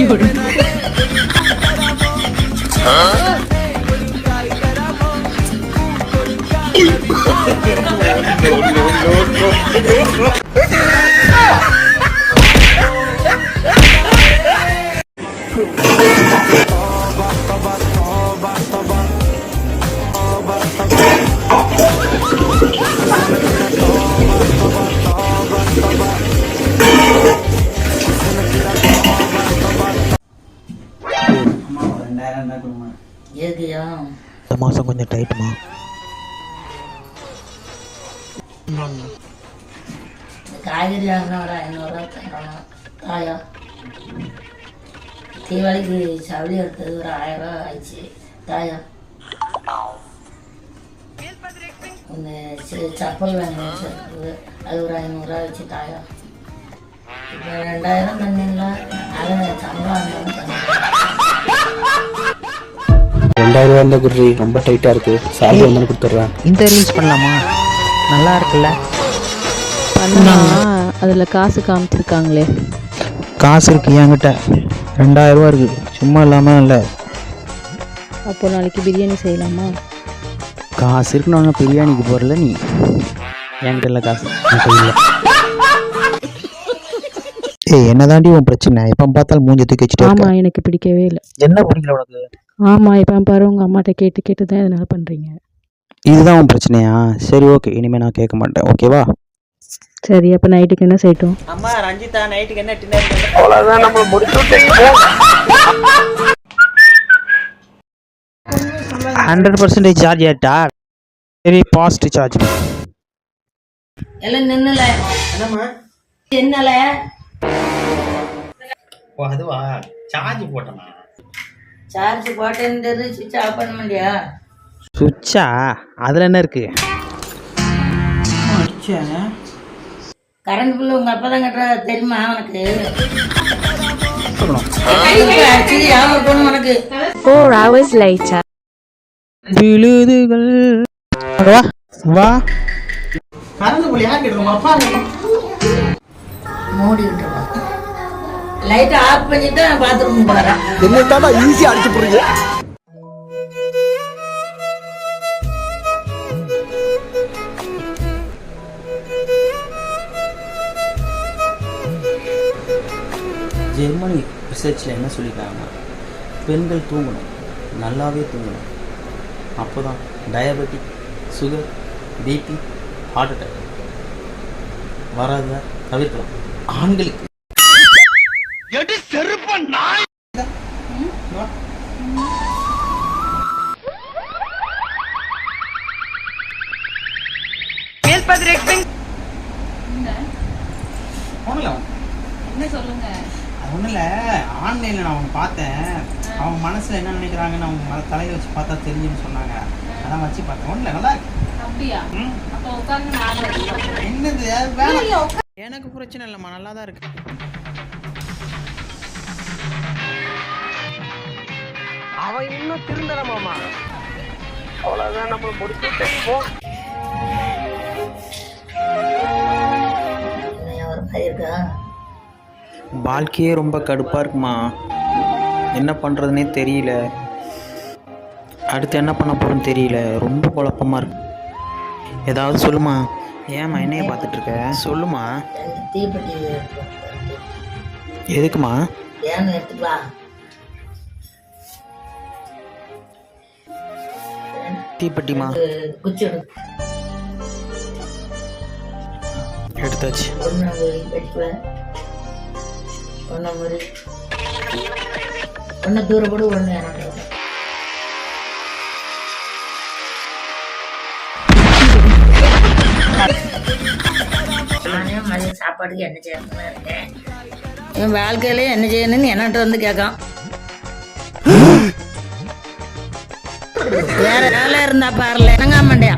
அம்மா எதுக்குயா இந்த மாதம் கொஞ்சம் டைட்டுமா காய்கறி வாங்கினா ஒரு ஐநூறுரூவா தரணும் காயா தீபாவளிக்கு சவுளி எடுத்தது ஒரு ஆயிரம் ரூபா ஆயிடுச்சு. தாயா? சி- செப்பல் வாங்கி வச்சிருக்குது. அது ஒரு ஐநூறுரூவா வச்சு தாயா. இப்போ ரெண்டாயிரம் தந்தீங்களா? அது சம்பளம் ரெண்டாயிரம் ரூபா இருந்தால் குருஜி ரொம்ப டைட்டாக இருக்குது சேலரி வந்தாலும் கொடுத்துட்றேன். இந்த ரீல்ஸ் பண்ணலாமா? நல்லா இருக்குல்ல? பண்ணா அதுல காசு காமிச்சிருக்காங்களே. காசு இருக்கு என்கிட்ட. ரெண்டாயிரம் ரூபா இருக்கு. சும்மா இல்லாமல் இல்லை. அப்போ நாளைக்கு பிரியாணி செய்யலாமா? காசு இருக்குன்னு பிரியாணிக்கு போகிறல நீ? என்கிட்ட இல்லை காசு. என்கிட்ட இல்லை. ஏய் என்னதாண்டி உன் பிரச்சனை? எப்போ பார்த்தாலும் மூஞ்சி தூக்கி வச்சுட்டே ஆமா இருக்க. எனக்கு பிடிக்கவே இல்லை. என்ன பிடிக்கல உனக்கு? ஆமா இப்ப பாரு உங்க அம்மாட்ட கேட்டு கேட்டு தான் இதனால பண்றீங்க? இதுதான் உன் பிரச்சனையா? சரி ஓகே இனிமேல் நான் கேட்க மாட்டேன். ஓகேவா சரி அப்ப நைட்டுக்கு என்ன செய்யட்டும்? அம்மா ரஞ்சிதா நைட்டுக்கு என்ன டின்னர் ஹண்ட்ரட் பர்சன்டேஜ் சார்ஜ் ஏட்டா சரி பாஸ்ட் சார்ஜ் எல்லாம் நின்னல. என்னம்மா? என்னல ஓ அதுவா? சார்ஜ் போட்டேம்மா. சார்ஜ் போட்டேன்னு சுவிட்ச் ஆஃப் பண்ண முடியா? சுவிட்சா அதில் என்ன இருக்கு? கரண்ட் பில்லு உங்க அப்பா தான் கட்டுற தெரியுமா உனக்கு. விழுதுகள். வா. வா. யார் கேட்டுருமா அப்பா மூடி விட்டுருவா லைட்டை ஆஃப் பண்ணிட்டு பாத்ரூம் போறேன். என்ன ஈஸியாக அடிச்சு போடுறீங்க ஜெர்மனி ரிசர்ச்சில் என்ன சொல்லியிருக்காங்கன்னா பெண்கள் தூங்கணும். நல்லாவே தூங்கணும். அப்போ தான் diabetic sugar BP heart attack வராத தவிர்க்கலாம். ஆண்களுக்கு ஒன்றும் என்ன? சொல்லுங்க? அது ஒன்றும் இல்லை. ஆன்லைனில் நான் அவங்க பார்த்தேன். அவங்க மனசில் என்ன நினைக்கிறாங்கன்னு அவங்க ம- தலையில வச்சு பார்த்தா தெரியும்னு சொன்னாங்க. அதான் வச்சு பார்த்தேன். ஒன்றும் நல்லா இருக்கு. என்னது? வேணாம். எனக்கு பிரச்சனை இல்லைம்மா நல்லா தான் இருக்கு. என்ன ஒரு பயிருக்கா வாழ்க்கையே ரொம்ப கடுப்பாக இருக்குமா? என்ன பண்ணுறதுனே தெரியல. அடுத்து என்ன பண்ண போகிறோன்னு தெரியல. ரொம்ப குழப்பமாக இருக்கு. ஏதாவது சொல்லுமா? ஏம்மா என்னைய பார்த்துட்டு இருக்க சொல்லுமா தீப்பெட்டி. எதுக்குமா? ஏன்னு எடுத்துட்டு தீப்பெட்டிமா? குச்சி எடு எடுத்தாச்சு. ஒன்று வெட்டிக்குவேன் ஒன்று தூரப்படு ஒன்று எனக்கு நானே மதியம் சாப்பாட்டுக்கு என்ன செய்யணும்னு இருக்கேன். என் வாழ்க்கையில என்ன செய்யணும்னு என்கிட்ட வந்து கேட்கான். வேற வேலை இருந்தா பாருல. மண்டியா